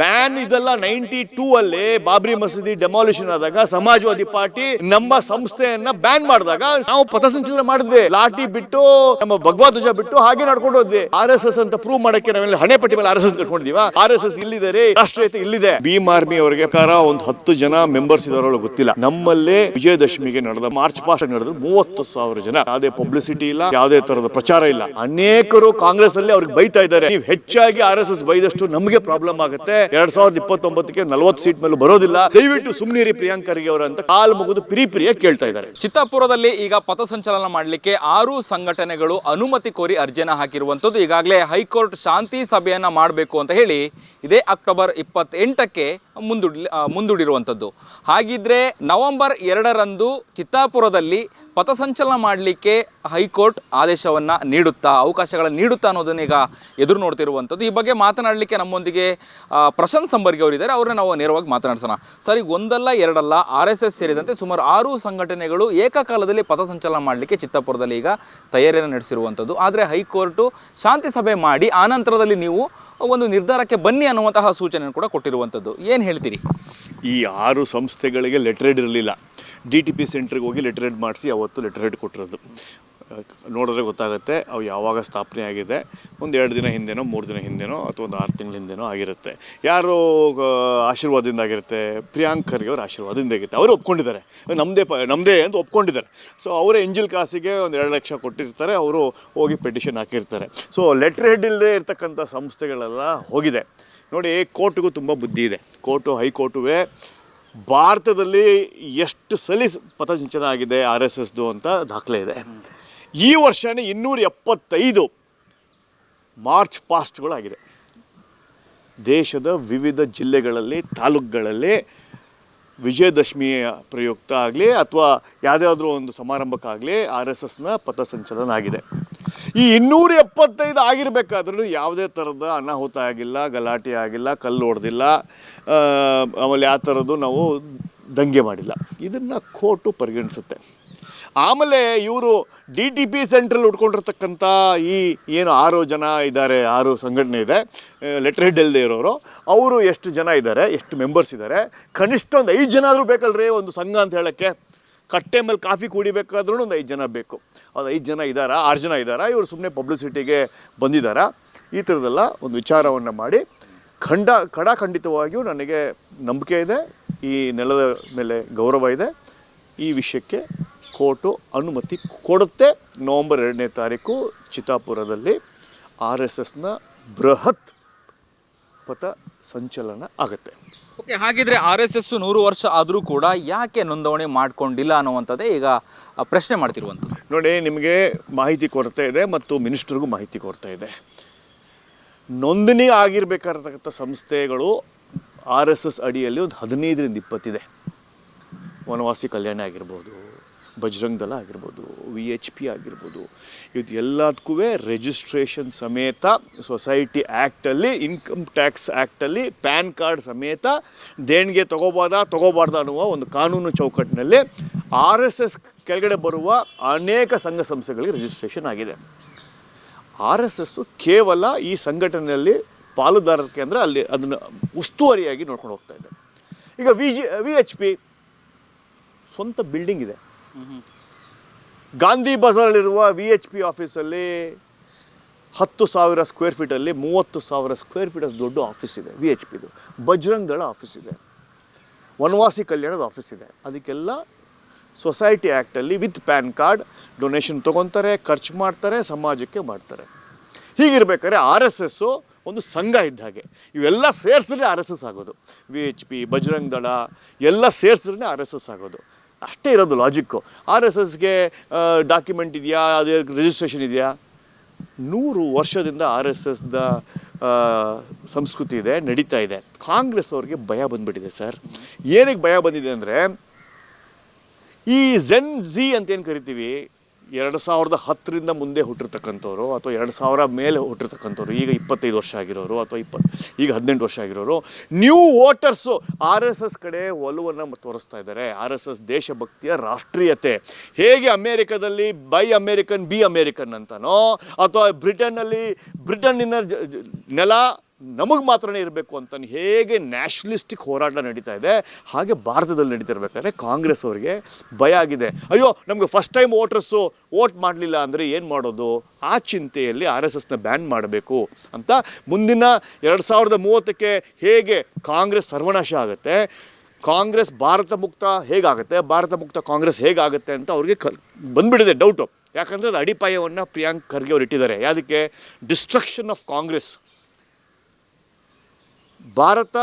Ban ಇದೆಲ್ಲ ninety two ಅಲ್ಲಿ ಬಾಬ್ರಿ ಮಸೀದಿ ಡೆಮಾಲಿಷನ್ ಆದಾಗ ಸಮಾಜವಾದಿ ಪಾರ್ಟಿ ನಮ್ಮ ಸಂಸ್ಥೆಯನ್ನ ಬ್ಯಾನ್ ಮಾಡಿದಾಗ ನಾವು ಪಥಸಂಚಲನ ಮಾಡಿದ್ವಿ. ಲಾಠಿ ಬಿಟ್ಟು, ನಮ್ಮ ಭಗವಧ್ವಜ ಬಿಟ್ಟು ಹಾಗೆ ನಡ್ಕೊಂಡು ಹೋದ್ವಿ. ಆರ್ ಎಸ್ ಎಸ್ ಅಂತ ಪ್ರೂವ್ ಮಾಡಕ್ಕೆ ನಾವೆಲ್ಲ ಹಣೆ ಪಟ್ಟಿ ಮೇಲೆ ಆರ್ ಎಸ್ ಎಸ್ ಕಟ್ಕೊಂಡಿದೀವ. ಆರ್ ಎಸ್ ಎಸ್ ಇಲ್ಲಿದೆ ರಾಷ್ಟ್ರೀಯತೆ ಇಲ್ಲಿದೆ. ಭೀಮ್ ಆರ್ಮಿ ಅವರಿಗೆ ಕಾರ ಒಂದ್ ಹತ್ತು ಜನ ಮೆಂಬರ್ಸ್ ಇದಾರೋ ಗೊತ್ತಿಲ್ಲ. ನಮ್ಮಲ್ಲಿ ವಿಜಯದಶಮಿಗೆ ನಡೆದ ಮಾರ್ಚ್ ಪಾಸ್ಟ್ ನಡೆದ ಮೂವತ್ತು ಸಾವಿರ ಜನ. ಯಾವುದೇ ಪಬ್ಲಿಸಿಟಿ ಇಲ್ಲ, ಯಾವುದೇ ತರದ ಪ್ರಚಾರ ಇಲ್ಲ. ಅನೇಕರು ಕಾಂಗ್ರೆಸ್ ಅಲ್ಲಿ ಅವ್ರಿಗೆ ಬೈತಾ ಇದ್ದಾರೆ. ನೀವು ಹೆಚ್ಚಾಗಿ ಆರ್ ಎಸ್ ಎಸ್ ಬೈದಷ್ಟು ನಮಗೆ ಪ್ರಾಬ್ಲಮ್ ಆಗುತ್ತೆ. ಎರಡ್ ಸಾವಿರದ ಇಪ್ಪತ್ತೊಂಬತ್ತಕ್ಕೆ ನಲವತ್ತು ಸೀಟ್ ಮೇಲೆ ಬರೋದಿಲ್ಲ. ದಯವಿಟ್ಟು ಸುಮ್ನಿರಿ ಪ್ರಿಯಾಂಕರಿಗೆ ಅಂತ ಕಾಲ್ ಮುಗಿದು ಪ್ರಿ ಪ್ರಿಯ ಕೇಳ್ತಾ ಇದ್ದಾರೆ. ಚಿತ್ತಾಪುರದಲ್ಲಿ ಈಗ ಪಥಸಂಚಲನ ಮಾಡಲಿಕ್ಕೆ ಆರು ಸಂಘಟನೆಗಳು ಅನುಮತಿ ಕೋರಿ ಅರ್ಜಿಯನ್ನು ಹಾಕಿರುವಂಥದ್ದು ಈಗಾಗಲೇ ಹೈಕೋರ್ಟ್ ಶಾಂತಿ ಸಭೆಯನ್ನ ಮಾಡಬೇಕು ಅಂತ ಹೇಳಿ ಇದೇ ಅಕ್ಟೋಬರ್ ಇಪ್ಪತ್ತೆಂಟಕ್ಕೆ ಮುಂದೂಡಿ ಮುಂದೂಡಿರುವಂಥದ್ದು. ಹಾಗಿದ್ರೆ ನವೆಂಬರ್ ಎರಡರಂದು ಚಿತ್ತಾಪುರದಲ್ಲಿ ಪಥಸಂಚಲನ ಮಾಡಲಿಕ್ಕೆ ಹೈಕೋರ್ಟ್ ಆದೇಶವನ್ನು ನೀಡುತ್ತಾ, ಅವಕಾಶಗಳನ್ನು ನೀಡುತ್ತಾ ಅನ್ನೋದನ್ನ ಈಗ ಎದುರು ನೋಡ್ತಿರುವಂಥದ್ದು. ಈ ಬಗ್ಗೆ ಮಾತನಾಡಲಿಕ್ಕೆ ನಮ್ಮೊಂದಿಗೆ ಪ್ರಶಾಂತ್ ಸಂಬರ್ಗಿ ಅವರಿದ್ದಾರೆ. ಅವ್ರನ್ನ ನಾವು ನೇರವಾಗಿ ಮಾತನಾಡಿಸೋಣ. ಸರ್ ಒಂದಲ್ಲ, ಎರಡಲ್ಲ, ಆರ್ ಎಸ್ ಎಸ್ ಸೇರಿದಂತೆ ಸುಮಾರು ಆರು ಸಂಘಟನೆಗಳು ಏಕಕಾಲದಲ್ಲಿ ಪಥಸಂಚಲನ ಮಾಡಲಿಕ್ಕೆ ಚಿತ್ತಾಪುರದಲ್ಲಿ ಈಗ ತಯಾರಿಯನ್ನು ನಡೆಸಿರುವಂಥದ್ದು. ಆದರೆ ಹೈಕೋರ್ಟು ಶಾಂತಿ ಸಭೆ ಮಾಡಿ ಆನಂತರದಲ್ಲಿ ನೀವು ಒಂದು ನಿರ್ಧಾರಕ್ಕೆ ಬನ್ನಿ ಅನ್ನುವಂತಹ ಸೂಚನೆಯನ್ನು ಕೂಡ ಕೊಟ್ಟಿರುವಂಥದ್ದು. ಏನು ಹೇಳ್ತೀರಿ? ಈ ಆರು ಸಂಸ್ಥೆಗಳಿಗೆ ಲೆಟ್ರೇಡ್ ಇರಲಿಲ್ಲ. ಡಿ ಟಿ ಪಿ ಸೆಂಟ್ರಿಗೆ ಹೋಗಿ ಲೆಟ್ರೇಡ್ ಮಾಡಿಸಿ ಅವತ್ತು ಲೆಟ್ರೇಡ್ ಕೊಟ್ಟಿರೋದು. ನೋಡಿದ್ರೆ ಗೊತ್ತಾಗುತ್ತೆ, ಅವು ಯಾವಾಗ ಸ್ಥಾಪನೆ ಆಗಿದೆ. ಒಂದು ಎರಡು ದಿನ ಹಿಂದೆನೋ, ಮೂರು ದಿನ ಹಿಂದೆನೋ, ಅಥವಾ ಒಂದು ಆರು ತಿಂಗಳ ಹಿಂದೆನೋ ಆಗಿರುತ್ತೆ. ಯಾರು ಆಶೀರ್ವಾದದಿಂದ ಆಗಿರುತ್ತೆ. ಪ್ರಿಯಾಂಕ್ ಖರ್ಗೆ ಅವ್ರ ಆಶೀರ್ವಾದದಿಂದ ಆಗಿರುತ್ತೆ. ಅವರು ಒಪ್ಕೊಂಡಿದ್ದಾರೆ. ನಮ್ಮದೇ ಪ ನಮ್ಮದೇ ಅಂತ ಒಪ್ಕೊಂಡಿದ್ದಾರೆ. ಸೊ ಅವರೇ ಎಂಜಿಲ್ ಕಾಸಿಗೆ ಒಂದು ಎರಡು ಲಕ್ಷ ಕೊಟ್ಟಿರ್ತಾರೆ. ಅವರು ಹೋಗಿ ಪೆಟಿಷನ್ ಹಾಕಿರ್ತಾರೆ. ಸೊ ಲೆಟ್ರ್ ಹೆಡ್ ಇಲ್ಲದೆ ಇರ್ತಕ್ಕಂಥ ಸಂಸ್ಥೆಗಳೆಲ್ಲ ಹೋಗಿದೆ. ನೋಡಿ, ಕೋರ್ಟ್ಗೂ ತುಂಬ ಬುದ್ಧಿ ಇದೆ. ಕೋರ್ಟು, ಹೈಕೋರ್ಟುವೇ ಭಾರತದಲ್ಲಿ ಎಷ್ಟು ಸಲಿ ಪಥಸಂಚಲನ ಆಗಿದೆ ಆರ್ ಎಸ್ ಎಸ್ದು ಅಂತ ದಾಖಲೆ ಇದೆ. ಈ ವರ್ಷನೇ ಇನ್ನೂರ ಎಪ್ಪತ್ತೈದು ಮಾರ್ಚ್ ಪಾಸ್ಟ್ಗಳಾಗಿದೆ. ದೇಶದ ವಿವಿಧ ಜಿಲ್ಲೆಗಳಲ್ಲಿ, ತಾಲೂಕುಗಳಲ್ಲಿ ವಿಜಯದಶಮಿಯ ಪ್ರಯುಕ್ತ ಆಗಲಿ ಅಥವಾ ಯಾವುದಾದ್ರೂ ಒಂದು ಸಮಾರಂಭಕ್ಕಾಗಲಿ ಆರ್ ಎಸ್ ಎಸ್ನ ಪಥಸಂಚಲನ ಆಗಿದೆ. ಈ ಇನ್ನೂರ ಎಪ್ಪತ್ತೈದು ಆಗಿರಬೇಕಾದ್ರೂ ಯಾವುದೇ ಥರದ ಅನಾಹುತ ಆಗಿಲ್ಲ, ಗಲಾಟೆ ಆಗಿಲ್ಲ, ಕಲ್ಲು ಹೊಡೆದಿಲ್ಲ ಆಮೇಲೆ ಆ ಥರದ್ದು ನಾವು ದಂಗೆ ಮಾಡಿಲ್ಲ. ಇದನ್ನು ಕೋರ್ಟು ಪರಿಗಣಿಸುತ್ತೆ. ಆಮೇಲೆ ಇವರು ಡಿ ಟಿ ಪಿ ಸೆಂಟ್ರಲ್ಲಿ ಉಟ್ಕೊಂಡಿರ್ತಕ್ಕಂಥ ಈ ಏನು ಆರು ಜನ ಇದ್ದಾರೆ, ಆರು ಸಂಘಟನೆ ಇದೆ ಲೆಟರ್ ಹೆಡ್ ಇಲ್ಲದೆ ಇರೋರು, ಅವರು ಎಷ್ಟು ಜನ ಇದ್ದಾರೆ, ಎಷ್ಟು ಮೆಂಬರ್ಸ್ ಇದ್ದಾರೆ, ಕನಿಷ್ಠ ಒಂದು ಐದು ಜನ ಆದರೂ ಬೇಕಲ್ರಿ ಒಂದು ಸಂಘ ಅಂತ ಹೇಳೋಕ್ಕೆ? ಕಟ್ಟೆ ಮೇಲೆ ಕಾಫಿ ಕುಡಿಬೇಕಾದ್ರೂ ಒಂದು ಐದು ಜನ ಬೇಕು. ಅದು ಐದು ಜನ ಇದ್ದಾರಾ ಆರು ಜನ ಇದ್ದಾರಾ ಇವರು ಸುಮ್ಮನೆ ಪಬ್ಲಿಸಿಟಿಗೆ ಬಂದಿದ್ದಾರಾ ಈ ಥರದ್ದೆಲ್ಲ ಒಂದು ವಿಚಾರವನ್ನು ಮಾಡಿ, ಖಂಡ, ಖಡಾಖಂಡಿತವಾಗಿಯೂ ನನಗೆ ನಂಬಿಕೆ ಇದೆ. ಈ ನೆಲದ ಮೇಲೆ ಗೌರವ ಇದೆ. ಈ ವಿಷಯಕ್ಕೆ ಕೋರ್ಟು ಅನುಮತಿ ಕೊಡುತ್ತೆ. ನವಂಬರ್ ಎರಡನೇ ತಾರೀಕು ಚಿತ್ತಾಪುರದಲ್ಲಿ ಆರ್ ಎಸ್ ಎಸ್ನ ಬೃಹತ್ ಪಥ ಸಂಚಲನ ಆಗುತ್ತೆ. ಓಕೆ, ಹಾಗಿದ್ರೆ ಆರ್ ಎಸ್ ಎಸ್ ನೂರು ವರ್ಷ ಆದರೂ ಕೂಡ ಯಾಕೆ ನೋಂದಣಿ ಮಾಡಿಕೊಂಡಿಲ್ಲ ಅನ್ನುವಂಥದ್ದೇ ಈಗ ಪ್ರಶ್ನೆ ಮಾಡ್ತಿರುವಂಥ ನೋಡಿ, ನಿಮಗೆ ಮಾಹಿತಿ ಕೊರತೆ ಇದೆ ಮತ್ತು ಮಿನಿಸ್ಟ್ರಿಗೂ ಮಾಹಿತಿ ಕೊರತೆ ಇದೆ. ನೋಂದಣಿ ಆಗಿರಬೇಕಾಗಿರ್ತಕ್ಕಂಥ ಸಂಸ್ಥೆಗಳು ಆರ್ ಎಸ್ ಎಸ್ ಅಡಿಯಲ್ಲಿ ಒಂದು ಹದಿನೈದರಿಂದ ಇಪ್ಪತ್ತಿದೆ. ವನವಾಸಿ ಕಲ್ಯಾಣ ಆಗಿರ್ಬೋದು ಬಜರಂಗ್ ದಳ ಆಗಿರ್ಬೋದು ವಿ ಎಚ್ ಪಿ ಆಗಿರ್ಬೋದು, ಇದು ಎಲ್ಲದಕ್ಕೂ ರಿಜಿಸ್ಟ್ರೇಷನ್ ಸಮೇತ ಸೊಸೈಟಿ ಆ್ಯಕ್ಟಲ್ಲಿ ಇನ್ಕಮ್ ಟ್ಯಾಕ್ಸ್ ಆ್ಯಕ್ಟಲ್ಲಿ ಪ್ಯಾನ್ ಕಾರ್ಡ್ ಸಮೇತ ದೇಣಿಗೆ ತೊಗೋಬೋದಾ, ತೊಗೋಬಾರ್ದ ಅನ್ನುವ ಒಂದು ಕಾನೂನು ಚೌಕಟ್ಟಿನಲ್ಲಿ ಆರ್ ಎಸ್ ಎಸ್ ಕೆಳಗಡೆ ಬರುವ ಅನೇಕ ಸಂಘ ಸಂಸ್ಥೆಗಳಿಗೆ ರಿಜಿಸ್ಟ್ರೇಷನ್ ಆಗಿದೆ. ಆರ್ ಎಸ್ ಎಸ್ಸು ಕೇವಲ ಈ ಸಂಘಟನೆಯಲ್ಲಿ ಪಾಲುದಾರಕ್ಕೆ ಅಂದರೆ ಅಲ್ಲಿ ಅದನ್ನು ಉಸ್ತುವಾರಿಯಾಗಿ ನೋಡ್ಕೊಂಡು ಹೋಗ್ತಾ ಇದೆ. ಈಗ V G V H P ಸ್ವಂತ ಬಿಲ್ಡಿಂಗ್ ಇದೆ. ಗಾಂಧಿ ಬಜಾರಲ್ಲಿರುವ ವಿ ಎಚ್ ಪಿ ಆಫೀಸಲ್ಲಿ ಹತ್ತು ಸಾವಿರ ಸ್ಕ್ವೇರ್ ಫೀಟಲ್ಲಿ ಮೂವತ್ತು ಸಾವಿರ ಸ್ಕ್ವೇರ್ ಫೀಟ್ ಅಷ್ಟು ದೊಡ್ಡ ಆಫೀಸ್ ಇದೆ, ವಿ ಎಚ್ ಪಿದು. ಬಜರಂಗ್ ದಳ ಆಫೀಸ್ ಇದೆ. ವನವಾಸಿ ಕಲ್ಯಾಣದ ಆಫೀಸ್ ಇದೆ. ಅದಕ್ಕೆಲ್ಲ ಸೊಸೈಟಿ ಆ್ಯಕ್ಟಲ್ಲಿ ವಿತ್ ಪ್ಯಾನ್ ಕಾರ್ಡ್ ಡೊನೇಷನ್ ತೊಗೊತಾರೆ, ಖರ್ಚು ಮಾಡ್ತಾರೆ, ಸಮಾಜಕ್ಕೆ ಮಾಡ್ತಾರೆ. ಹೀಗಿರ್ಬೇಕಾದ್ರೆ ಆರ್ ಎಸ್ ಎಸ್ಸು ಒಂದು ಸಂಘ ಇದ್ದ ಹಾಗೆ. ಇವೆಲ್ಲ ಸೇರಿಸಿದ್ರೆ ಆರ್ ಎಸ್ ಎಸ್ ಆಗೋದು. V H P, Bajrang Dal, ಎಲ್ಲ ಸೇರಿಸಿದ್ರೆ ಆರ್ ಎಸ್ ಎಸ್ ಆಗೋದು. ಅಷ್ಟೇ ಇರೋದು ಲಾಜಿಕ್ಕು ಆರ್ ಎಸ್ ಎಸ್ಗೆ ಡಾಕ್ಯುಮೆಂಟ್ ಇದೆಯಾ? ಅದೇ ರಿಜಿಸ್ಟ್ರೇಷನ್ ಇದೆಯಾ? ನೂರು ವರ್ಷದಿಂದ ಆರ್ ಎಸ್ ಎಸ್ದ ಸಂಸ್ಕೃತಿ ಇದೆ, ನಡೀತಾ ಇದೆ. ಕಾಂಗ್ರೆಸ್ ಅವ್ರಿಗೆ ಭಯ ಬಂದ್ಬಿಟ್ಟಿದೆ, ಸರ್. ಏನಕ್ಕೆ ಭಯ ಬಂದಿದೆ ಅಂದರೆ, ಈ ಝೆನ್ ಝಿ ಅಂತ ಏನು ಕರಿತೀವಿ? ಎರಡು ಸಾವಿರದ ಹತ್ತರಿಂದ ಮುಂದೆ ಹುಟ್ಟಿರ್ತಕ್ಕಂಥವ್ರು ಅಥವಾ ಎರಡು ಸಾವಿರ ಮೇಲೆ ಹುಟ್ಟಿರ್ತಕ್ಕಂಥವ್ರು, ಈಗ ಇಪ್ಪತ್ತೈದು ವರ್ಷ ಆಗಿರೋರು ಅಥವಾ ಇಪ್ಪತ್ತು ಈಗ ಹದಿನೆಂಟು ವರ್ಷ ಆಗಿರೋರು new voters R S S ಕಡೆ ಒಲವನ್ನು ತೋರಿಸ್ತಾ ಇದ್ದಾರೆ. ಆರ್ ಎಸ್ ಎಸ್ ದೇಶಭಕ್ತಿಯ ರಾಷ್ಟ್ರೀಯತೆ. ಹೇಗೆ ಅಮೇರಿಕದಲ್ಲಿ ಬೈ ಅಮೇರಿಕನ್ ಬಿ ಅಮೇರಿಕನ್ ಅಂತನೋ ಅಥವಾ ಬ್ರಿಟನ್ನಲ್ಲಿ ಬ್ರಿಟನ್ನಿನ ನೆಲ ನಮಗೆ ಮಾತ್ರನೇ ಇರಬೇಕು ಅಂತ ಹೇಗೆ ನ್ಯಾಷನಲಿಸ್ಟಿಕ್ ಹೋರಾಟ ನಡೀತಾ ಇದೆ, ಹಾಗೆ ಭಾರತದಲ್ಲಿ ನಡೀತಿರ್ಬೇಕಾದ್ರೆ ಕಾಂಗ್ರೆಸ್ ಅವರಿಗೆ ಭಯ ಆಗಿದೆ. ಅಯ್ಯೋ, ನಮಗೆ ಫಸ್ಟ್ ಟೈಮ್ ವೋಟರ್ಸು ವೋಟ್ ಮಾಡಲಿಲ್ಲ ಅಂದರೆ ಏನು ಮಾಡೋದು? ಆ ಚಿಂತೆಯಲ್ಲಿ ಆರ್ ಎಸ್ ಎಸ್ನ ಬ್ಯಾನ್ ಮಾಡಬೇಕು ಅಂತ ಮುಂದಿನ ಎರಡು ಸಾವಿರದ ಮೂವತ್ತಕ್ಕೆ ಹೇಗೆ ಕಾಂಗ್ರೆಸ್ ಸರ್ವನಾಶ ಆಗುತ್ತೆ, ಕಾಂಗ್ರೆಸ್ ಭಾರತ ಮುಕ್ತ ಹೇಗಾಗುತ್ತೆ, ಭಾರತ ಮುಕ್ತ ಕಾಂಗ್ರೆಸ್ ಹೇಗಾಗುತ್ತೆ ಅಂತ ಅವ್ರಿಗೆ ಕಲ್ ಬಂದುಬಿಡಿದೆ ಡೌಟು ಯಾಕಂದರೆ ಅದು ಅಡಿಪಾಯವನ್ನು ಪ್ರಿಯಾಂಕ್ ಖರ್ಗೆ ಅವರು ಇಟ್ಟಿದ್ದಾರೆ. ಯಾವುದಕ್ಕೆ? Destruction of Congress. Bharat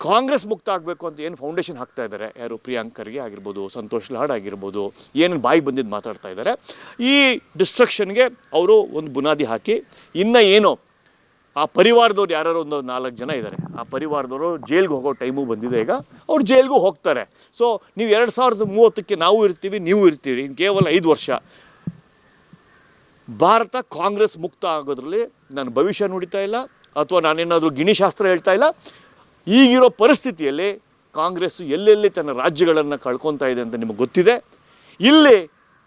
Congress ಮುಕ್ತ ಆಗಬೇಕು ಅಂತ ಏನು ಫೌಂಡೇಶನ್ ಹಾಕ್ತಾ ಇದ್ದಾರೆ? ಯಾರು? ಪ್ರಿಯಾಂಕರ್ಗೆ ಆಗಿರ್ಬೋದು, ಸಂತೋಷ್ ಲಾಡ್ ಆಗಿರ್ಬೋದು ಏನು ಬಾಯಿ ಬಂದಿದ್ದು ಮಾತಾಡ್ತಾ ಇದ್ದಾರೆ. ಈ ಡಿಸ್ಟ್ರಕ್ಷನ್ಗೆ ಅವರು ಒಂದು ಬುನಾದಿ ಹಾಕಿ, ಇನ್ನು ಏನೋ ಆ ಪರಿವಾರದವ್ರು ಯಾರು ಒಂದು ನಾಲ್ಕು ಜನ ಇದ್ದಾರೆ, ಆ ಪರಿವಾರದವರು ಜೈಲ್ಗೆ ಹೋಗೋ ಟೈಮು ಬಂದಿದೆ ಈಗ. ಅವ್ರು ಜೈಲ್ಗೂ ಹೋಗ್ತಾರೆ. ಸೊ ನೀವು ಎರಡು ಸಾವಿರದ ಮೂವತ್ತಕ್ಕೆ ನಾವು ಇರ್ತೀವಿ, ನೀವು ಇರ್ತೀವಿ ಇನ್ನು ಕೇವಲ ಐದು ವರ್ಷ. ಭಾರತ ಕಾಂಗ್ರೆಸ್ ಮುಕ್ತ ಆಗೋದ್ರಲ್ಲಿ ನಾನು ಭವಿಷ್ಯ ನುಡಿತಾ ಇಲ್ಲ. ಅಥವಾ ನಾನೇನಾದರೂ ಗಿಣಿಶಾಸ್ತ್ರ ಹೇಳ್ತಾ ಇಲ್ಲ, ಈಗಿರೋ ಪರಿಸ್ಥಿತಿಯಲ್ಲಿ ಕಾಂಗ್ರೆಸ್ಸು ಎಲ್ಲೆಲ್ಲಿ ತನ್ನ ರಾಜ್ಯಗಳನ್ನು ಕಳ್ಕೊತಾ ಇದೆ ಅಂತ ನಿಮಗೆ ಗೊತ್ತಿದೆ. ಇಲ್ಲಿ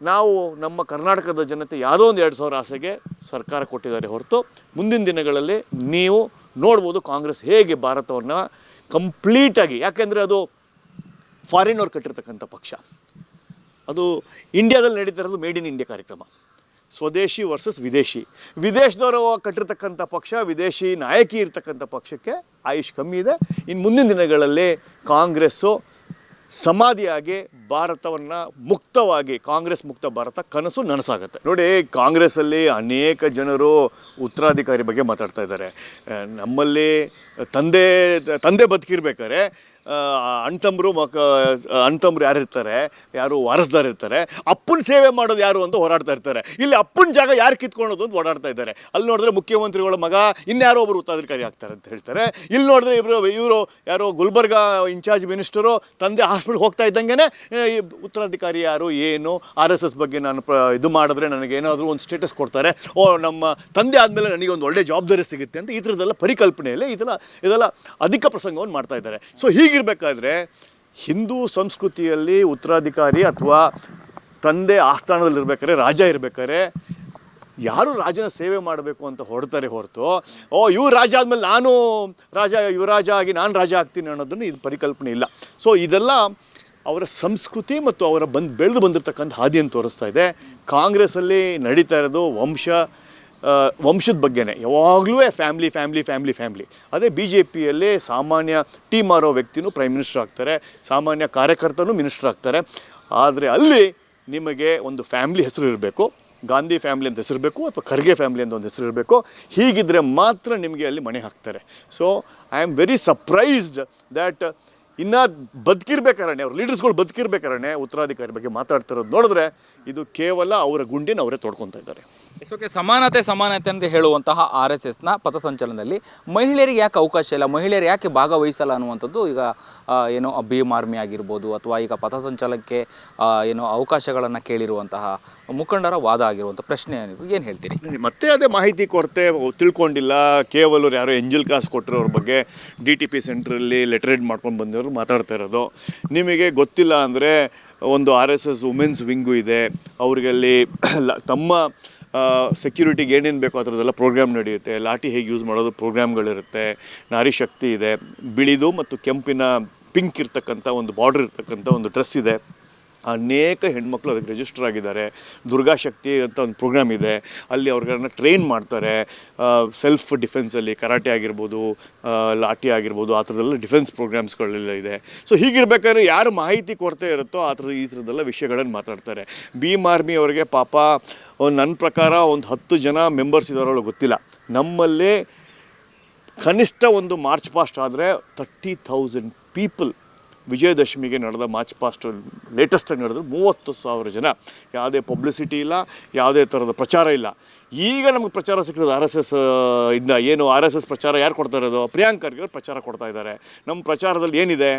ನಾವು ನಮ್ಮ ಕರ್ನಾಟಕದ ಜನತೆ ಯಾವುದೋ ಒಂದು ಎರಡು ಸಾವಿರ ಆಸೆಗೆ ಸರ್ಕಾರ ಕೊಟ್ಟಿದ್ದಾರೆ ಹೊರತು ಮುಂದಿನ ದಿನಗಳಲ್ಲಿ ನೀವು ನೋಡ್ಬೋದು ಕಾಂಗ್ರೆಸ್ ಹೇಗೆ ಭಾರತವನ್ನು ಕಂಪ್ಲೀಟಾಗಿ, ಯಾಕೆಂದರೆ ಅದು ಫಾರಿನ್ ಅವ್ರು ಕಟ್ಟಿರ್ತಕ್ಕಂಥ ಪಕ್ಷ. ಅದು ಇಂಡಿಯಾದಲ್ಲಿ ನಡೀತಾ ಇರೋದು ಮೇಡ್ ಇನ್ ಇಂಡಿಯಾ ಕಾರ್ಯಕ್ರಮ. ಸ್ವದೇಶಿ ವರ್ಸಸ್ ವಿದೇಶಿ. ವಿದೇಶದವರು ಕಟ್ಟಿರ್ತಕ್ಕಂಥ ಪಕ್ಷ, ವಿದೇಶಿ ನಾಯಕಿ ಇರ್ತಕ್ಕಂಥ ಪಕ್ಷಕ್ಕೆ ಆಯುಷ್ ಕಮ್ಮಿ ಇದೆ. ಇನ್ನು ಮುಂದಿನ ದಿನಗಳಲ್ಲಿ ಕಾಂಗ್ರೆಸ್ಸು ಸಮಾಧಿಯಾಗಿ ಭಾರತವನ್ನು ಮುಕ್ತವಾಗಿ, ಕಾಂಗ್ರೆಸ್ ಮುಕ್ತ ಭಾರತ ಕನಸು ನನಸಾಗುತ್ತೆ. ನೋಡಿ, ಕಾಂಗ್ರೆಸ್ಸಲ್ಲಿ ಅನೇಕ ಜನರು ಉತ್ತರಾಧಿಕಾರಿ ಬಗ್ಗೆ ಮಾತಾಡ್ತಾ ಇದ್ದಾರೆ. ನಮ್ಮಲ್ಲಿ ತಂದೆ ತಂದೆ ಬದುಕಿರ್ಬೇಕಾದ್ರೆ ಅಣ್ತಂಬರು ಮಕ ಅಣ್ತಂಬ್ರು ಯಾರು ಇರ್ತಾರೆ? ಯಾರು ವಾರಸ್ದಾರ್ ಇರ್ತಾರೆ? ಅಪ್ಪನ ಸೇವೆ ಮಾಡೋದು ಯಾರು ಅಂತ ಹೋರಾಡ್ತಾ ಇರ್ತಾರೆ. ಇಲ್ಲಿ ಅಪ್ಪನ ಜಾಗ ಯಾರು ಕಿತ್ಕೊಳ್ಳೋದು ಅಂತ ಓಡಾಡ್ತಾ ಇದ್ದಾರೆ. ಅಲ್ಲಿ ನೋಡಿದ್ರೆ ಮುಖ್ಯಮಂತ್ರಿಗಳ ಮಗ, ಇನ್ಯಾರೋ ಒಬ್ಬರು ಉತ್ತರಾಧಿಕಾರಿ ಆಗ್ತಾರೆ ಅಂತ ಹೇಳ್ತಾರೆ. ಇಲ್ಲಿ ನೋಡಿದ್ರೆ ಇವರು ಇವರು ಯಾರೋ ಗುಲ್ಬರ್ಗ ಇನ್ಚಾರ್ಜ್ ಮಿನಿಸ್ಟರು, ತಂದೆ ಹಾಸ್ಪಿಟ್ಲ್ ಹೋಗ್ತಾ ಇದ್ದಂಗೆ ಉತ್ತರಾಧಿಕಾರಿ ಯಾರು, ಏನು, ಆರ್ ಎಸ್ ಎಸ್ ಬಗ್ಗೆ ನಾನು ಪ್ರ, ಇದು ಮಾಡಿದ್ರೆ ನನಗೆ ಏನಾದರೂ ಒಂದು ಸ್ಟೇಟಸ್ ಕೊಡ್ತಾರೆ. ಓ, ನಮ್ಮ ತಂದೆ ಆದಮೇಲೆ ನನಗೆ ಒಂದು ಒಳ್ಳೆ ಜವಾಬ್ದಾರಿ ಸಿಗುತ್ತೆ ಅಂತ ಈ ಥರದ್ದೆಲ್ಲ ಪರಿಕಲ್ಪನೆಯಲ್ಲಿ ಇದೆಲ್ಲ ಇದೆಲ್ಲ ಅಧಿಕ ಪ್ರಸಂಗವನ್ನು ಮಾಡ್ತಾ ಇದ್ದಾರೆ. ಸೊ ಹೀಗಿರಬೇಕಾದ್ರೆ ಹಿಂದೂ ಸಂಸ್ಕೃತಿಯಲ್ಲಿ ಉತ್ತರಾಧಿಕಾರಿ ಅಥವಾ ತಂದೆ ಆಸ್ಥಾನದಲ್ಲಿ ಇರ್ಬೇಕಾದ್ರೆ ರಾಜ ಇರ್ಬೇಕಾದ್ರೆ ಯಾರು ರಾಜನ ಸೇವೆ ಮಾಡಬೇಕು ಅಂತ ಹೊಡ್ತಾರೆ ಹೊರತು, ಓ, ಇವ್ರು ರಾಜ ಆದಮೇಲೆ ನಾನು ರಾಜ ಯುವರಾಜ ಆಗಿ ನಾನು ರಾಜ ಆಗ್ತೀನಿ ಅನ್ನೋದನ್ನು ಇದು ಪರಿಕಲ್ಪನೆ ಇಲ್ಲ. ಸೊ ಇದೆಲ್ಲ ಅವರ ಸಂಸ್ಕೃತಿ ಮತ್ತು ಅವರ ಬಂದು ಬೆಳೆದು ಬಂದಿರತಕ್ಕಂಥ ಹಾದಿಯನ್ನು ತೋರಿಸ್ತಾ ಇದೆ. ಕಾಂಗ್ರೆಸ್ಸಲ್ಲಿ ನಡೀತಾ ಇರೋದು ವಂಶ ವಂಶದ ಬಗ್ಗೆನೇ. ಯಾವಾಗಲೂ ಫ್ಯಾಮ್ಲಿ ಫ್ಯಾಮ್ಲಿ ಫ್ಯಾಮ್ಲಿ ಫ್ಯಾಮ್ಲಿ. ಅದೇ ಬಿ ಜೆ ಪಿಯಲ್ಲಿ ಸಾಮಾನ್ಯ ಟೀ ಮಾರೋ ವ್ಯಕ್ತಿನೂ ಪ್ರೈಮ್ ಮಿನಿಸ್ಟರ್ ಆಗ್ತಾರೆ. ಸಾಮಾನ್ಯ ಕಾರ್ಯಕರ್ತನೂ ಮಿನಿಸ್ಟರ್ ಆಗ್ತಾರೆ. ಆದರೆ ಅಲ್ಲಿ ನಿಮಗೆ ಒಂದು ಫ್ಯಾಮ್ಲಿ ಹೆಸರು ಇರಬೇಕು. ಗಾಂಧಿ ಫ್ಯಾಮ್ಲಿ ಅಂತ ಹೆಸರಿರಬೇಕು ಅಥವಾ ಖರ್ಗೆ ಫ್ಯಾಮ್ಲಿ ಅಂತ ಒಂದು ಹೆಸರು ಇರಬೇಕು. ಹೀಗಿದ್ದರೆ ಮಾತ್ರ ನಿಮಗೆ ಅಲ್ಲಿ ಮಣೆ ಹಾಕ್ತಾರೆ. So I am very surprised that ಇನ್ನು ಬದುಕಿರ್ಬೇಕಾರಣೆ ಅವ್ರ ಲೀಡರ್ಸ್ಗಳು ಬದುಕಿರ್ಬೇಕಾರಣೆ ಉತ್ತರಾಧಿಕಾರಿ ಬಗ್ಗೆ ಮಾತಾಡ್ತಿರೋದು ನೋಡಿದ್ರೆ ಇದು ಕೇವಲ ಅವರ ಗುಂಡಿನ ಅವರೇ ತೊಡ್ಕೊತಾ ಇದ್ದಾರೆ. ಓಕೆ ಸಮಾನತೆ ಸಮಾನತೆ ಅಂತ ಹೇಳುವಂತಹ ಆರ್ ಎಸ್ ಎಸ್ನ ಪಥಸಂಚಲನದಲ್ಲಿ ಮಹಿಳೆಯರಿಗೆ ಯಾಕೆ ಅವಕಾಶ ಇಲ್ಲ? ಮಹಿಳೆಯರು ಯಾಕೆ ಭಾಗವಹಿಸಲ್ಲ ಅನ್ನುವಂಥದ್ದು ಈಗ ಏನು ಭೀಮ್ ಆರ್ಮಿ ಆಗಿರ್ಬೋದು ಅಥವಾ ಈಗ ಪಥಸಂಚಲನಕ್ಕೆ ಏನು ಏನೋ ಅವಕಾಶಗಳನ್ನು ಕೇಳಿರುವಂತಹ ಮುಖಂಡರ ವಾದ ಆಗಿರುವಂಥ ಪ್ರಶ್ನೆ ಏನು ಹೇಳ್ತೀರಿ? ಮತ್ತೆ ಅದೇ ಮಾಹಿತಿ ಕೊರತೆ ತಿಳ್ಕೊಂಡಿಲ್ಲ. ಕೇವಲ ಯಾರೋ ಎಂಜಲ್ ಕಾಸ್ ಕೊಟ್ಟಿರೋರ ಬಗ್ಗೆ ಡಿ ಟಿ ಪಿ ಸೆಂಟ್ರಲ್ಲಿ ಲೆಟರೇಟ್ ಮಾಡ್ಕೊಂಡು ಬಂದಿರೋರು ಮಾತಾಡ್ತಾ ಇರೋದು. ನಿಮಗೆ ಗೊತ್ತಿಲ್ಲ ಅಂದರೆ ಒಂದು R S S women's wing ಇದೆ. ಅವ್ರಿಗಲ್ಲಿ ತಮ್ಮ ಸೆಕ್ಯೂರಿಟಿಗೆ ಏನೇನು ಬೇಕೋ ಆ ಪ್ರೋಗ್ರಾಮ್ ನಡೆಯುತ್ತೆ. ಲಾಠಿ ಹೇಗೆ ಯೂಸ್ ಮಾಡೋದು ಪ್ರೋಗ್ರಾಮ್ಗಳಿರುತ್ತೆ ನಾರಿ ಶಕ್ತಿ ಇದೆ. ಬಿಳಿದು ಮತ್ತು ಕೆಂಪಿನ ಪಿಂಕ್ ಇರ್ತಕ್ಕಂಥ ಒಂದು ಬಾರ್ಡರ್ ಇರ್ತಕ್ಕಂಥ ಒಂದು ಡ್ರೆಸ್ ಇದೆ. ಅನೇಕ ಹೆಣ್ಮಕ್ಳು ಅದಕ್ಕೆ ರಿಜಿಸ್ಟರ್ ಆಗಿದ್ದಾರೆ. ದುರ್ಗಾಶಕ್ತಿ ಅಂತ ಒಂದು ಪ್ರೋಗ್ರಾಮ್ ಇದೆ. ಅಲ್ಲಿ ಅವ್ರಗಳನ್ನ ಟ್ರೈನ್ ಮಾಡ್ತಾರೆ. ಸೆಲ್ಫ್ ಡಿಫೆನ್ಸಲ್ಲಿ ಕರಾಟೆ ಆಗಿರ್ಬೋದು ಲಾಠಿ ಆಗಿರ್ಬೋದು, ಆ ಥರದ್ದೆಲ್ಲ ಡಿಫೆನ್ಸ್ ಪ್ರೋಗ್ರಾಮ್ಸ್ಗಳೆಲ್ಲ ಇದೆ. ಸೊ ಹೀಗಿರ್ಬೇಕಾದ್ರೆ ಯಾರು ಮಾಹಿತಿ ಕೊರತೆ ಇರುತ್ತೋ ಆ ಥರದ ಈ ಥರದ್ದೆಲ್ಲ ವಿಷಯಗಳನ್ನು ಮಾತಾಡ್ತಾರೆ. ಭೀಮ್ ಆರ್ಮಿ ಅವರಿಗೆ ಪಾಪ ನನ್ನ ಪ್ರಕಾರ ಒಂದು ಹತ್ತು ಜನ ಮೆಂಬರ್ಸ್ ಇದ್ದಾರೋ ಗೊತ್ತಿಲ್ಲ. ನಮ್ಮಲ್ಲೇ ಕನಿಷ್ಠ ಒಂದು ಮಾರ್ಚ್ ಪಾಸ್ಟ್ ಆದರೆ ತರ್ಟಿ ಥೌಸಂಡ್ ಪೀಪಲ್ ವಿಜಯದಶಮಿಗೆ ನಡೆದ ಮಾರ್ಚ್ ಪಾಸ್ಟ್ ಲೇಟೆಸ್ಟಾಗಿ ನಡೆದ್ರು ಮೂವತ್ತು ಸಾವಿರ ಜನ. ಯಾವುದೇ ಪಬ್ಲಿಸಿಟಿ ಇಲ್ಲ, ಯಾವುದೇ ಥರದ ಪ್ರಚಾರ ಇಲ್ಲ. ಈಗ ನಮಗೆ ಪ್ರಚಾರ ಸಿಕ್ಕಿರೋದು ಆರ್ ಎಸ್ ಎಸ್ ಇಂದ ಏನು ಆರ್ ಎಸ್ ಎಸ್ ಪ್ರಚಾರ ಯಾರು ಕೊಡ್ತಾ ಇರೋದು? ಪ್ರಿಯಾಂಕರ್ಗೆ ಅವ್ರು ಪ್ರಚಾರ ಕೊಡ್ತಾ ಇದ್ದಾರೆ. ನಮ್ಮ ಪ್ರಚಾರದಲ್ಲಿ ಏನಿದೆ?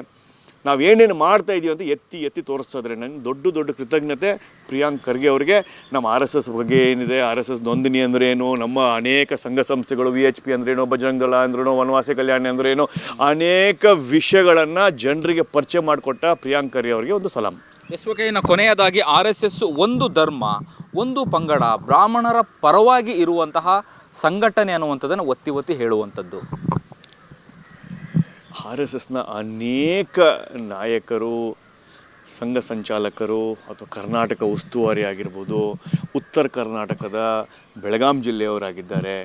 ನಾವು ಏನೇನು ಮಾಡ್ತಾ ಇದೀವಿ ಅಂತ ಎತ್ತಿ ಎತ್ತಿ ತೋರಿಸ್ತಾದ್ರೆ ನನ್ನ ದೊಡ್ಡ ದೊಡ್ಡ ಕೃತಜ್ಞತೆ ಪ್ರಿಯಾಂಕ್ ಖರ್ಗೆ ಅವರಿಗೆ. ನಮ್ಮ ಆರ್ ಎಸ್ ಎಸ್ ಬಗ್ಗೆ ಏನಿದೆ, ಆರ್ ಎಸ್ ಎಸ್ ನೋಂದಣಿ ಅಂದ್ರೇನು ನಮ್ಮ ಅನೇಕ ಸಂಘ ಸಂಸ್ಥೆಗಳು, ವಿ ಎಚ್ ಪಿ ಅಂದ್ರೇನು ಬಜರಂಗ್ ದಳ ಅಂದ್ರೇನು ವನವಾಸಿ ಕಲ್ಯಾಣಿ ಅಂದ್ರೇನು ಅನೇಕ ವಿಷಯಗಳನ್ನು ಜನರಿಗೆ ಪರಿಚಯ ಮಾಡಿಕೊಟ್ಟ ಪ್ರಿಯಾಂಕ್ ಖರ್ಗೆ ಅವರಿಗೆ ಒಂದು ಸಲಾಮ್ ಎಸ್ ಓಕೆ ಇನ್ನು ಕೊನೆಯದಾಗಿ ಆರ್ ಎಸ್ ಎಸ್ ಒಂದು ಧರ್ಮ, ಒಂದು ಪಂಗಡ, ಬ್ರಾಹ್ಮಣರ ಪರವಾಗಿ ಇರುವಂತಹ ಸಂಘಟನೆ ಅನ್ನುವಂಥದ್ದನ್ನು ಒತ್ತಿ ಒತ್ತಿ ಹೇಳುವಂಥದ್ದು. ಆರ್ ಎಸ್ ಎಸ್ನ ಅನೇಕ ನಾಯಕರು, ಸಂಘ ಸಂಚಾಲಕರು ಅಥವಾ ಕರ್ನಾಟಕ ಉಸ್ತುವಾರಿ ಆಗಿರ್ಬೋದು, ಉತ್ತರ ಕರ್ನಾಟಕದ ಬೆಳಗಾಂ ಜಿಲ್ಲೆಯವರಾಗಿದ್ದಾರೆ.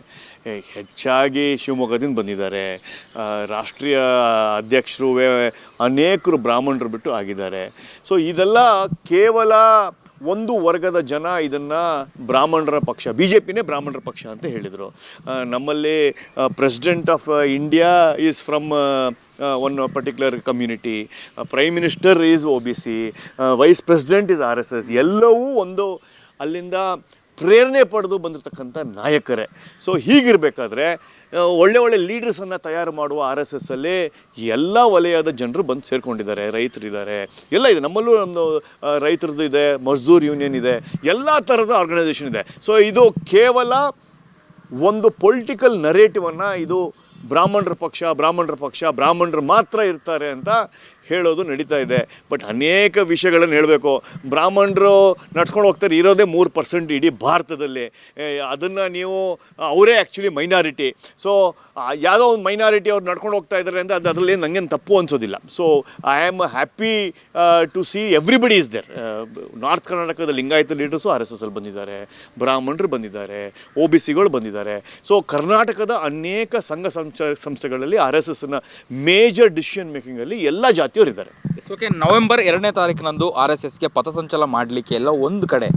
ಹೆಚ್ಚಾಗಿ ಶಿವಮೊಗ್ಗದಿಂದ ಬಂದಿದ್ದಾರೆ. ರಾಷ್ಟ್ರೀಯ ಅಧ್ಯಕ್ಷರು ಅನೇಕರು ಬ್ರಾಹ್ಮಣರು ಬಿಟ್ಟು ಆಗಿದ್ದಾರೆ. ಸೊ ಇದೆಲ್ಲ ಕೇವಲ ಒಂದು ವರ್ಗದ ಜನ ಇದನ್ನು ಬ್ರಾಹ್ಮಣರ ಪಕ್ಷ ಬಿ ಜೆ ಪಿನೇ ಬ್ರಾಹ್ಮಣರ ಪಕ್ಷ ಅಂತ ಹೇಳಿದರು. ನಮ್ಮಲ್ಲಿ president of India is from one particular community prime minister is O B C vice president is R S S ಎಲ್ಲವೂ ಒಂದು ಅಲ್ಲಿಂದ ಪ್ರೇರಣೆ ಪಡೆದು ಬಂದಿರತಕ್ಕಂಥ ನಾಯಕರೇ. ಸೊ ಹೀಗಿರಬೇಕಾದ್ರೆ ಒಳ್ಳೆ ಒಳ್ಳೆ ಲೀಡರ್ಸನ್ನು ತಯಾರು ಮಾಡುವ ಆರ್ ಎಸ್ ಎಸ್ ಅಲ್ಲಿ ಎಲ್ಲ ವಲಯದ ಜನರು ಬಂದು ಸೇರ್ಕೊಂಡಿದ್ದಾರೆ, ರೈತರಿದ್ದಾರೆ. ಎಲ್ಲ ಇದೆ, ನಮ್ಮಲ್ಲೂ ಒಂದು ರೈತರದ್ದು ಇದೆ, ಮಜ್ದೂರ್ ಯೂನಿಯನ್ ಇದೆ, ಎಲ್ಲ ಥರದ ಆರ್ಗನೈಸೇಷನ್ ಇದೆ. ಸೊ ಇದು ಕೇವಲ ಒಂದು ಪೊಲಿಟಿಕಲ್ ನರೇಟಿವನ್ನು ಇದು ಬ್ರಾಹ್ಮಣರ ಪಕ್ಷ ಬ್ರಾಹ್ಮಣರ ಪಕ್ಷ, ಬ್ರಾಹ್ಮಣರು ಮಾತ್ರ ಇರ್ತಾರೆ ಅಂತ ಹೇಳೋದು ನಡೀತಾ ಇದೆ. ಬಟ್ ಅನೇಕ ವಿಷಯಗಳನ್ನು ಹೇಳಬೇಕು. ಬ್ರಾಹ್ಮಣರು ನಡ್ಸ್ಕೊಂಡು ಹೋಗ್ತಾರೆ ಇರೋದೇ ಮೂರು ಪರ್ಸೆಂಟ್ ಇಡೀ ಭಾರತದಲ್ಲಿ. ಅದನ್ನು ನೀವು, ಅವರೇ ಆ್ಯಕ್ಚುಲಿ ಮೈನಾರಿಟಿ ಸೊ ಯಾವುದೋ ಒಂದು ಮೈನಾರಿಟಿ ಅವ್ರು ನಡ್ಕೊಂಡು ಹೋಗ್ತಾ ಇದ್ದಾರೆ ಅಂದರೆ ಅದು ಅದರಲ್ಲಿ ನನಗೇನು ತಪ್ಪು ಅನಿಸೋದಿಲ್ಲ. So I am happy to see everybody is there north ಕರ್ನಾಟಕದ Lingayat leaders R S S ಅಲ್ಲಿ ಬಂದಿದ್ದಾರೆ. ಬ್ರಾಹ್ಮಣರು ಬಂದಿದ್ದಾರೆ. ಒ ಬಿ ಸಿಗಳು ಬಂದಿದ್ದಾರೆ. ಸೊ ಕರ್ನಾಟಕದ ಅನೇಕ ಸಂಘ ಸಂಸ್ಥೆಗಳಲ್ಲಿ ಆರ್ ಎಸ್ ಎಸ್ನ ಮೇಜರ್ ಡಿಸಿಷನ್ ಮೇಕಿಂಗಲ್ಲಿ ಎಲ್ಲ ಜಾತಿಯವರು ಇದ್ದಾರೆ ಎಸ್ ಓಕೆ ನವೆಂಬರ್ ಎರಡನೇ ತಾರೀಕಿನಂದು ಆರ್ ಎಸ್ ಎಸ್ಗೆ ಪಥಸಂಚಲ ಮಾಡಲಿಕ್ಕೆ ಎಲ್ಲ ಒಂದು ಕಡೆ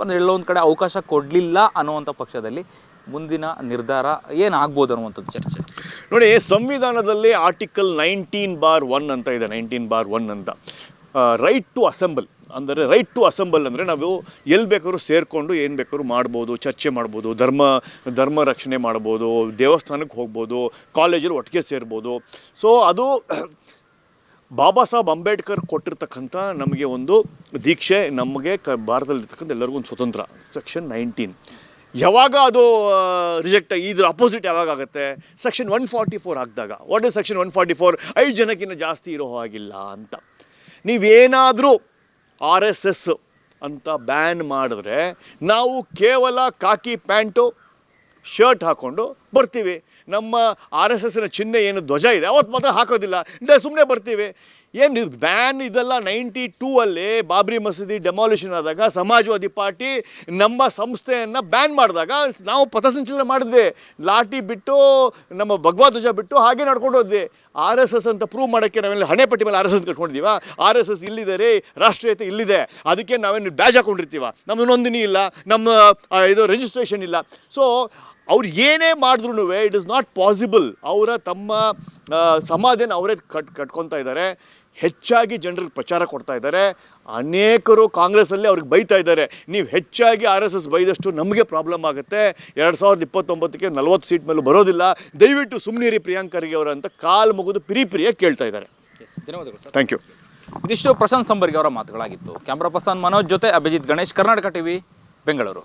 ಬಂದರೆ ಎಲ್ಲೋ ಒಂದು ಕಡೆ ಅವಕಾಶ ಕೊಡಲಿಲ್ಲ ಅನ್ನುವಂಥ ಪಕ್ಷದಲ್ಲಿ ಮುಂದಿನ ನಿರ್ಧಾರ ಏನಾಗ್ಬೋದು ಅನ್ನುವಂಥದ್ದು ಚರ್ಚೆ. ನೋಡಿ ಸಂವಿಧಾನದಲ್ಲಿ ಆರ್ಟಿಕಲ್ ನೈನ್ಟೀನ್ ಬಾರ್ ಒನ್ ಅಂತ ಇದೆ ನೈನ್ಟೀನ್ ಬಾರ್ ಒನ್ ಅಂತ. ರೈಟ್ ಟು ಅಸೆಂಬಲ್ ಅಂದರೆ ರೈಟ್ ಟು ಅಸೆಂಬಲ್ ಅಂದರೆ ನಾವು ಎಲ್ಲಿ ಬೇಕಾದ್ರೂ ಸೇರಿಕೊಂಡು ಏನು ಬೇಕಾದ್ರೂ ಮಾಡ್ಬೋದು ಚರ್ಚೆ ಮಾಡ್ಬೋದು ಧರ್ಮ ಧರ್ಮ ರಕ್ಷಣೆ ಮಾಡ್ಬೋದು ದೇವಸ್ಥಾನಕ್ಕೆ ಹೋಗ್ಬೋದು ಕಾಲೇಜಲ್ಲಿ ಒಟ್ಟಿಗೆ ಸೇರ್ಬೋದು. ಸೊ ಅದು ಬಾಬಾ ಸಾಹೇಬ್ ಅಂಬೇಡ್ಕರ್ ಕೊಟ್ಟಿರ್ತಕ್ಕಂಥ ನಮಗೆ ಒಂದು ದೀಕ್ಷೆ, ನಮಗೆ ಕ, ಭಾರತದಲ್ಲಿರ್ತಕ್ಕಂಥ ಎಲ್ಲರಿಗೂ ಒಂದು ಸ್ವತಂತ್ರ. ಸೆಕ್ಷನ್ ನೈನ್ಟೀನ್ ಯಾವಾಗ ಅದು ರಿಜೆಕ್ಟ್ ಇದ್ರ ಅಪೋಸಿಟ್ ಯಾವಾಗ ಆಗುತ್ತೆ? ಸೆಕ್ಷನ್ ಒನ್ ಫಾರ್ಟಿ ಫೋರ್ ಹಾಕಿದಾಗ what is section one forty four ಐದು ಜನಕ್ಕಿಂತ ಜಾಸ್ತಿ ಇರೋ ಹಾಗಿಲ್ಲ ಅಂತ. ನೀವೇನಾದರೂ ಆರ್ ಎಸ್ ಎಸ್ ಅಂತ ಬ್ಯಾನ್ ಮಾಡಿದ್ರೆ, ನಾವು ಕೇವಲ ಕಾಕಿ ಪ್ಯಾಂಟು ಶರ್ಟ್ ಹಾಕ್ಕೊಂಡು ಬರ್ತೀವಿ. ನಮ್ಮ ಆರ್ ಎಸ್ ಎಸ್ನ ಚಿಹ್ನೆ ಏನು ಧ್ವಜ ಇದೆ, ಅವತ್ತು ಮಾತ್ರ ಹಾಕೋದಿಲ್ಲ. ಇಲ್ಲ ಸುಮ್ಮನೆ ಬರ್ತೀವಿ. ಏನು ಬ್ಯಾನ್ ಇದೆಲ್ಲ ನೈಂಟಿ ಟೂ ಅಲ್ಲಿ ಬಾಬ್ರಿ ಮಸೀದಿ ಡೆಮಾಲಿಷನ್ ಆದಾಗ ಸಮಾಜವಾದಿ ಪಾರ್ಟಿ ನಮ್ಮ ಸಂಸ್ಥೆಯನ್ನು ಬ್ಯಾನ್ ಮಾಡಿದಾಗ ನಾವು ಪಥಸಂಚಲನ ಮಾಡಿದ್ವಿ. ಲಾಠಿ ಬಿಟ್ಟು, ನಮ್ಮ ಭಗವದ್ ಧ್ವಜ ಬಿಟ್ಟು ಹಾಗೆ ನಡ್ಕೊಂಡು ಹೋದ್ವಿ. ಆರ್ ಎಸ್ ಎಸ್ ಅಂತ ಪ್ರೂವ್ ಮಾಡೋಕ್ಕೆ ನಾವೆಲ್ಲ ಹಣೆ ಪಟ್ಟಿ ಮೇಲೆ ಆರ್ ಎಸ್ ಎಸ್ ಕಟ್ಕೊಂಡಿದ್ದೀವ. ಆರ್ ಎಸ್ ಎಸ್ ಇಲ್ಲಿದೆ ರೀ ರಾಷ್ಟ್ರೀಯತೆ ಇಲ್ಲಿದೆ. ಅದಕ್ಕೆ ನಾವೇನು ಬ್ಯಾಜ್ ಹಾಕೊಂಡಿರ್ತೀವ? ನಮ್ಮ ನೋಂದಣಿ ಇಲ್ಲ, ನಮ್ಮ ಇದು ರಿಜಿಸ್ಟ್ರೇಷನ್ ಇಲ್ಲ. ಸೊ ಅವ್ರು ಏನೇ ಮಾಡಿದ್ರು ಇಟ್ ಇಸ್ ನಾಟ್ ಪಾಸಿಬಲ್ ಅವರ ತಮ್ಮ ಸಮಾಧಿಯನ್ನು ಅವರೇ ಕಟ್, ಕಟ್ಕೊತಾ ಇದ್ದಾರೆ. ಹೆಚ್ಚಾಗಿ ಜನರಿಗೆ ಪ್ರಚಾರ ಕೊಡ್ತಾ ಇದ್ದಾರೆ. ಅನೇಕರು ಕಾಂಗ್ರೆಸ್ಸಲ್ಲಿ ಅವ್ರಿಗೆ ಬೈತಾ ಇದ್ದಾರೆ. ನೀವು ಹೆಚ್ಚಾಗಿ ಆರ್ ಎಸ್ ಎಸ್ ಬೈದಷ್ಟು ನಮಗೆ ಪ್ರಾಬ್ಲಮ್ ಆಗುತ್ತೆ. ಎರಡು ಸಾವಿರದ ಇಪ್ಪತ್ತೊಂಬತ್ತಕ್ಕೆ ನಲ್ವತ್ತು ಸೀಟ್ ಮೇಲೂ ಬರೋದಿಲ್ಲ. ದಯವಿಟ್ಟು ಸುಮ್ಮನಿರಿ ಪ್ರಿಯಾಂಕರಿಗೆ ಅವರು ಅಂತ ಕಾಲು ಮುಗಿದು ಪಿರಿ ಪಿರಿಯಾಗಿ ಕೇಳ್ತಾ ಇದ್ದಾರೆ. ಧನ್ಯವಾದಗಳು ಸರ್. ಥ್ಯಾಂಕ್ ಯು ಇದಿಷ್ಟು ಪ್ರಶಾಂತ್ ಸಂಬರ್ಗಿ ಅವರ ಮಾತುಗಳಾಗಿತ್ತು. ಕ್ಯಾಮ್ರಾ ಪರ್ಸನ್ ಮನೋಜ್ ಜೊತೆ ಅಭಿಜಿತ್ ಗಣೇಶ್ ಕರ್ನಾಟಕ ಟಿವಿ ಬೆಂಗಳೂರು.